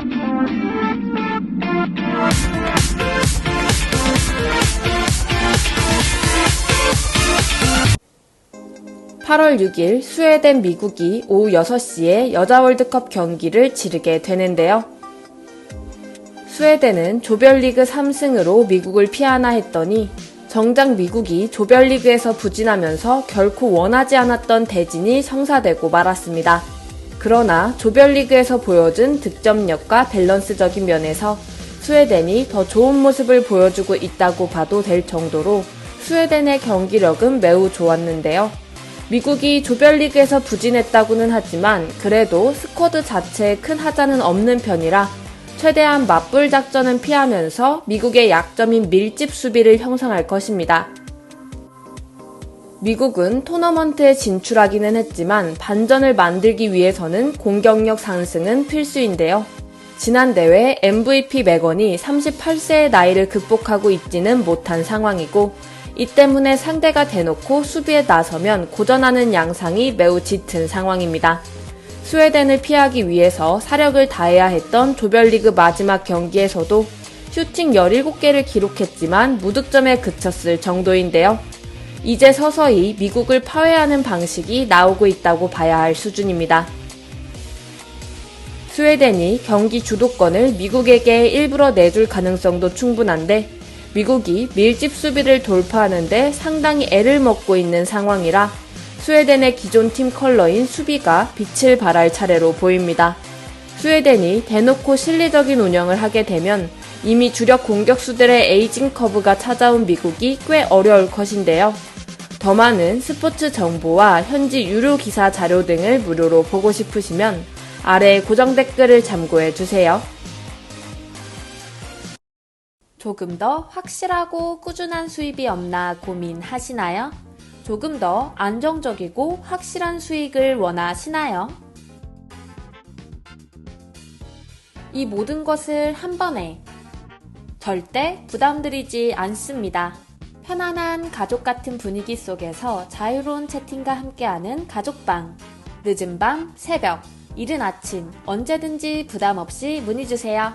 (8월 6일) 스웨덴 미국이 오후 6시에 여자 월드컵 경기를 치르게 되는데요. 스웨덴은 조별리그 3승으로 미국을 피하나 했더니 정작 미국이 조별리그에서 부진하면서 결코 원하지 않았던 대진이 성사되고 말았습니다. 그러나 조별리그에서 보여준 득점력과 밸런스적인 면에서 스웨덴이 더 좋은 모습을 보여주고 있다고 봐도 될 정도로 스웨덴의 경기력은 매우 좋았는데요. 미국이 조별리그에서 부진했다고는 하지만 그래도 스쿼드 자체에 큰 하자는 없는 편이라 최대한 맞불 작전은 피하면서 미국의 약점인 밀집 수비를 형성할 것입니다. 미국은 토너먼트에 진출하기는 했지만 반전을 만들기 위해서는 공격력 상승은 필수인데요. 지난 대회 MVP 맥건이 38세의 나이를 극복하고 있지는 못한 상황이고 이 때문에 상대가 대놓고 수비에 나서면 고전하는 양상이 매우 짙은 상황입니다. 스웨덴을 피하기 위해서 사력을 다해야 했던 조별리그 마지막 경기에서도 슈팅 17개를 기록했지만 무득점에 그쳤을 정도인데요. 이제 서서히 미국을 파괴하는 방식이 나오고 있다고 봐야 할 수준입니다. 스웨덴이 경기 주도권을 미국에게 일부러 내줄 가능성도 충분한데 미국이 밀집 수비를 돌파하는데 상당히 애를 먹고 있는 상황이라 스웨덴의 기존 팀 컬러인 수비가 빛을 발할 차례로 보입니다. 스웨덴이 대놓고 실리적인 운영을 하게 되면 이미 주력 공격수들의 에이징 커브가 찾아온 미국이 꽤 어려울 것인데요. 더 많은 스포츠 정보와 현지 유료 기사 자료 등을 무료로 보고 싶으시면 아래 고정 댓글을 참고해 주세요. 조금 더 확실하고 꾸준한 수입이 없나 고민하시나요? 조금 더 안정적이고 확실한 수익을 원하시나요? 이 모든 것을 한 번에 절대 부담드리지 않습니다. 편안한 가족 같은 분위기 속에서 자유로운 채팅과 함께하는 가족방. 늦은 밤, 새벽, 이른 아침, 언제든지 부담 없이 문의 주세요.